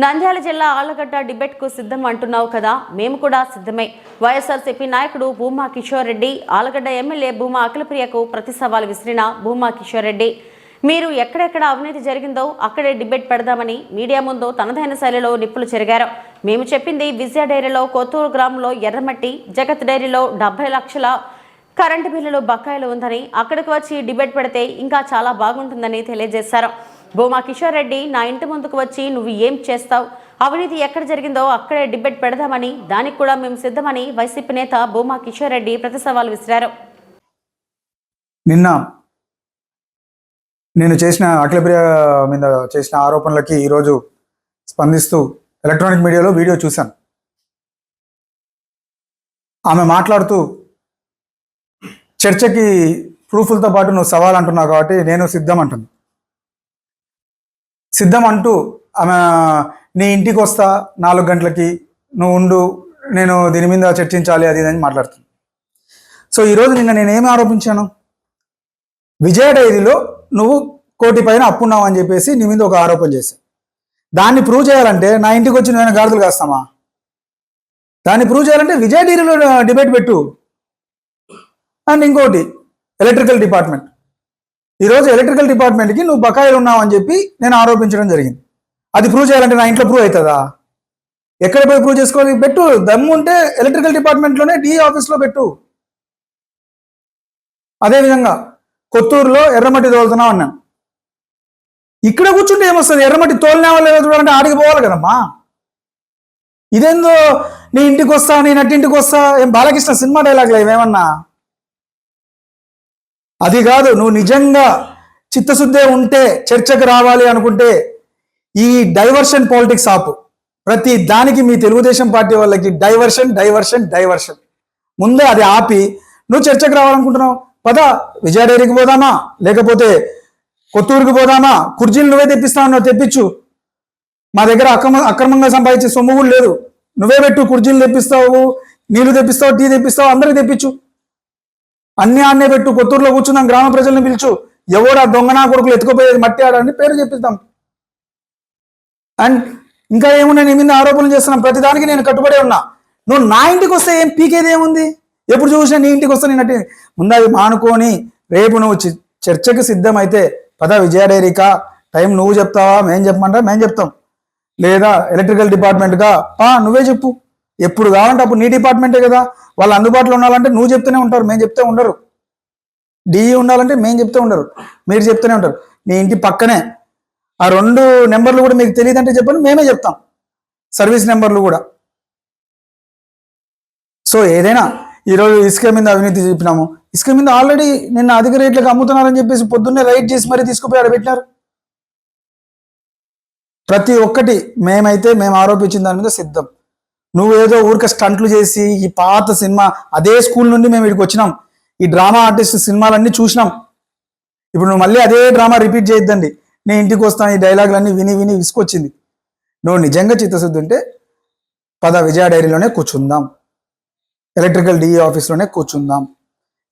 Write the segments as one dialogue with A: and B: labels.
A: నంద్యాల జిల్లా ఆళ్ళగడ్డ డిబేట్కు సిద్ధం అంటున్నావు కదా మేము కూడా సిద్ధమే. వైఎస్ఆర్సీపీ నాయకుడు భూమా కిషోర్ రెడ్డి ఆళ్ళగడ్డ ఎమ్మెల్యే భూమా అఖిలప్రియకు ప్రతి సవాల్ విసిరిన భూమా కిషోర్ రెడ్డి. మీరు ఎక్కడెక్కడ అవినీతి జరిగిందో అక్కడే డిబేట్ పెడదామని మీడియా ముందు తనదైన శైలిలో నిప్పులు చెరిగారు. మేము చెప్పింది విజయ డైరీలో కొత్తూరు గ్రామంలో ఎర్రమట్టి జగత్ డైరీలో డెబ్బై లక్షల కరెంటు బిల్లులు బకాయిలు ఉందని అక్కడికి వచ్చి డిబేట్ పెడితే ఇంకా చాలా బాగుంటుందని తెలియజేశారు. భూమా కిషోర్ రెడ్డి నా ఇంటి ముందుకు వచ్చి నువ్వు ఏం చేస్తావు? అవినీతి ఎక్కడ జరిగిందో అక్కడే డిబేట్ పెడదామని దానికి కూడా మేము సిద్ధమని వైసీపీ నేత భూమా కిషోర్ రెడ్డి ప్రతి సవాల్ విసిరారు.
B: నిన్న నేను చేసిన అఖిలప్రియ మీద చేసిన ఆరోపణలకి ఈరోజు స్పందిస్తూ ఎలక్ట్రానిక్ మీడియాలో వీడియో చూశాను. ఆమె మాట్లాడుతూ చర్చకి ప్రూఫ్లతో పాటు నువ్వు సవాల్ అంటున్నావు కాబట్టి నేను సిద్ధం అంటుంది. సిద్ధం అంటూ ఆమె నీ ఇంటికి వస్తా నాలుగు గంటలకి. నువ్వు ఉండు నేను దీని మీద చర్చించాలి అది ఇది అని మాట్లాడుతుంది. సో ఈరోజు నిన్న నేను ఏమి ఆరోపించాను? విజయ డైరీలో నువ్వు కోటి పైన అప్పున్నావు అని చెప్పేసి నీ మీద ఒక ఆరోపణ చేశాను దాన్ని ప్రూవ్ చేయాలంటే నా ఇంటికి వచ్చి నేను గాడిదలు కాస్తామా దాన్ని ప్రూవ్ చేయాలంటే విజయ డైరీలో డిబేట్ పెట్టు. అండ్ ఇంకోటి ఎలక్ట్రికల్ డిపార్ట్మెంట్. ఈరోజు ఎలక్ట్రికల్ డిపార్ట్మెంట్కి నువ్వు బకాయిలు ఉన్నావు అని చెప్పి నేను ఆరోపించడం జరిగింది. అది ప్రూవ్ చేయాలంటే నా ఇంట్లో ప్రూవ్ అవుతుందా? ఎక్కడ పోయి ప్రూవ్ చేసుకోవాలి? పెట్టు. దమ్ము ఉంటే ఎలక్ట్రికల్ డిపార్ట్మెంట్లోనే డిఈ ఆఫీస్లో పెట్టు. అదేవిధంగా కొత్తూరులో ఎర్రమట్టి తోలుతున్నాం అన్నాను ఇక్కడ కూర్చుంటే ఏమొస్తుంది? ఎర్రమట్టి తోలినా లేదో చూడాలంటే ఆడికి పోవాలి కదమ్మా. ఇదేందో నీ ఇంటికి వస్తా నీ నట్టింటికి వస్తా ఏం బాలకృష్ణ సినిమా డైలాగ్లు ఇవేమన్నా? అది కాదు నువ్వు నిజంగా చిత్తశుద్ధే ఉంటే చర్చకు రావాలి అనుకుంటే ఈ డైవర్షన్ పాలిటిక్స్ ఆపు. ప్రతి దానికి మీ తెలుగుదేశం పార్టీ వాళ్ళకి డైవర్షన్ డైవర్షన్ డైవర్షన్. ముందే అది ఆపి నువ్వు చర్చకు రావాలనుకుంటున్నావు? పద విజయ పోదామా? లేకపోతే కొత్తూరుకి పోదామా? కుర్జీలు నువ్వే తెప్పిస్తావు తెప్పించు. మా దగ్గర అక్రమ అక్రమంగా సంపాదించే సొమ్ము కూడా లేదు. నువ్వే పెట్టు కుర్జీలు తెప్పిస్తావు నీళ్ళు తెప్పిస్తావు టీ తెప్పిస్తావు అందరికి తెప్పించు. అన్ని ఆన్నే పెట్టు కొత్తూరులో కూర్చున్నాం గ్రామ ప్రజల్ని పిలుచు. ఎవడా దొంగనా కొడుకులు ఎత్తుకుపోయేది మట్టి ఆడని పేరు చెప్పిద్దాం. అండ్ ఇంకా ఏమున్నా నీ మీద ఆరోపణలు చేస్తున్నాం. ప్రతిదానికి నేను కట్టుబడి ఉన్నా. నువ్వు నా ఇంటికి వస్తే ఏం పీకేది ఏముంది? ఎప్పుడు చూసినా నీ ఇంటికి వస్తే నేను ముందు అది మానుకొని రేపు నువ్వు చర్చకు చర్చకి సిద్ధమైతే పద విజయ డైరీకా. టైం నువ్వు చెప్తావా? మేం చెప్పమంటా మేం చెప్తాం. లేదా ఎలక్ట్రికల్ డిపార్ట్మెంట్గా పా నువ్వే చెప్పు. ఎప్పుడు కావాలంటే అప్పుడు నీ డిపార్ట్మెంటే కదా. వాళ్ళు అందుబాటులో ఉండాలంటే నువ్వు చెప్తూనే ఉంటారు మేము చెప్తే ఉండరు. డిఈ ఉండాలంటే మేము చెప్తే ఉండరు మీరు చెప్తూనే ఉంటారు. నీ ఇంటి పక్కనే ఆ రెండు నెంబర్లు కూడా మీకు తెలియదంటే చెప్పండి మేమే చెప్తాం. సర్వీస్ నెంబర్లు కూడా. సో ఏదైనా ఈరోజు ఇసుక మీద అవినీతి చెప్పినాము ఇసుక మీద ఆల్రెడీ నిన్న అధిక రేట్లకు అమ్ముతున్నారని చెప్పేసి పొద్దున్నే రైట్ చేసి మరీ తీసుకుపోయి ఆడ పెట్టినారు. ప్రతి ఒక్కటి మేమైతే మేము ఆరోపించిన దాని మీద సిద్ధం. నువ్వేదో ఊరిక స్టంట్లు చేసి ఈ పాత సినిమా అదే స్కూల్ నుండి మేము ఇక్కడికి వచ్చినాం. ఈ డ్రామా ఆర్టిస్ట్ సినిమాలన్నీ చూసినాం. ఇప్పుడు నువ్వు మళ్ళీ అదే డ్రామా రిపీట్ చేయొద్దండి. నేను ఇంటికి వస్తాను ఈ డైలాగులన్నీ విని విని విసుకొచ్చింది. నువ్వు నిజంగా చిత్తశుద్ధి ఉంటే పద విజయ డైరీలోనే కూర్చుందాం. ఎలక్ట్రికల్ డిఈ ఆఫీస్లోనే కూర్చుందాం.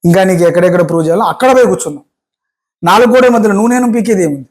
B: ఇంకా నీకు ఎక్కడెక్కడ ప్రూవ్ చేయాలో అక్కడ పోయి కూర్చుందాం. నాలుగు గోడ మధ్యలో నువ్వు నేను పీకేది ఏముంది?